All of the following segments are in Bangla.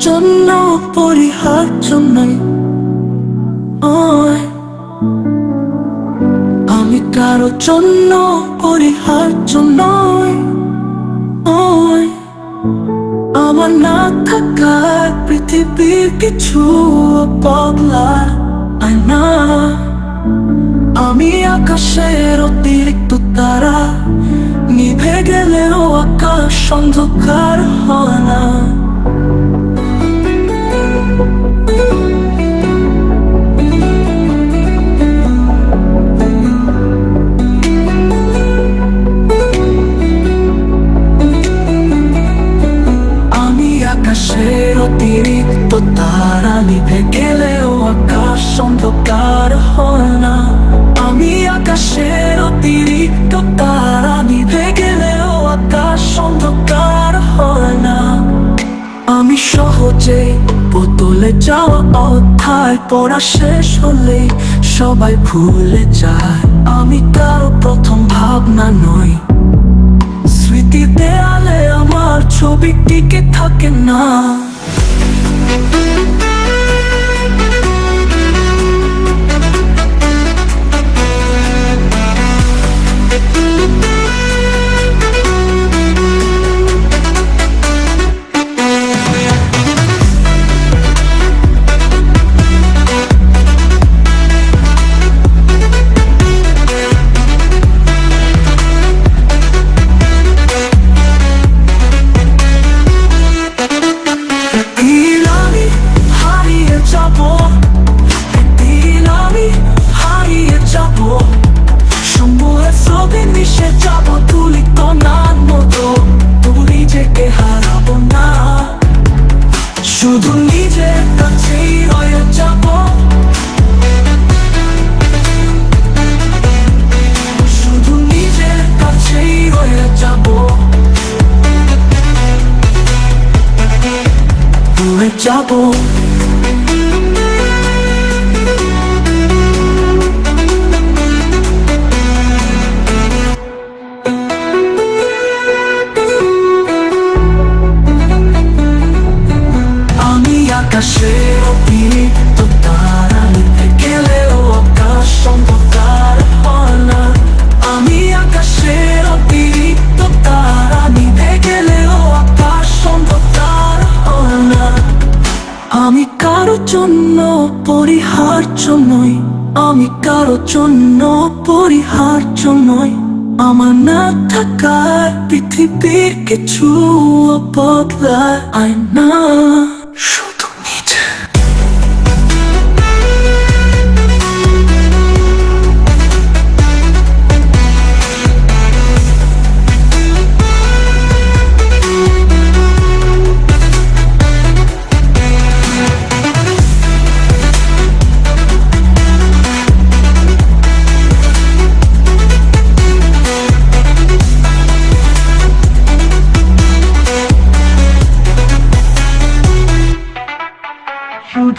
জন্য পরিহার্য নয় ওই আমি কারও জন্য পরিহার্য নয় আমার না থাকায় পৃথিবীর কিছু বদলা আয় না আমি আকাশের অতিরিক্ত তারা, নিভে গেলেও আকাশ অন্ধকার হয় না। তারা নিভে গেলেও আকাশ অন্ধকার হয় না আমি আকাশের অতিরিক্ত তারা নিভে গেলেও আকাশ অন্ধকার হয় না আমি সহজে বোতলে যাওয়া অধ্যায় পড়া শেষ হলে সবাই ভুলে যায়। আমি কারও প্রথম ভাবনা নই। স্মৃতি দেয়ালে আমার ছবি টিকে থাকে না। Thank you. মিশে যাব তুলি তোমার মতো। তবু নিজেকে হারাবো না। শুধু নিজের কাছেই রয়ে যাব। শুধু নিজের কাছেই রয়ে যাব। যাব। আমি কারও জন্য পরিহার্য নই আমি কারও জন্য পরিহার্য নই আমার না থাকায় পৃথিবীর কিছু বদলায় আয় না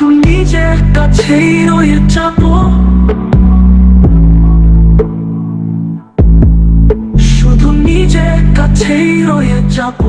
শুধু নিজের কাছেই রয়ে যাব। শুধু নিজের কাছেই রয়ে যাব।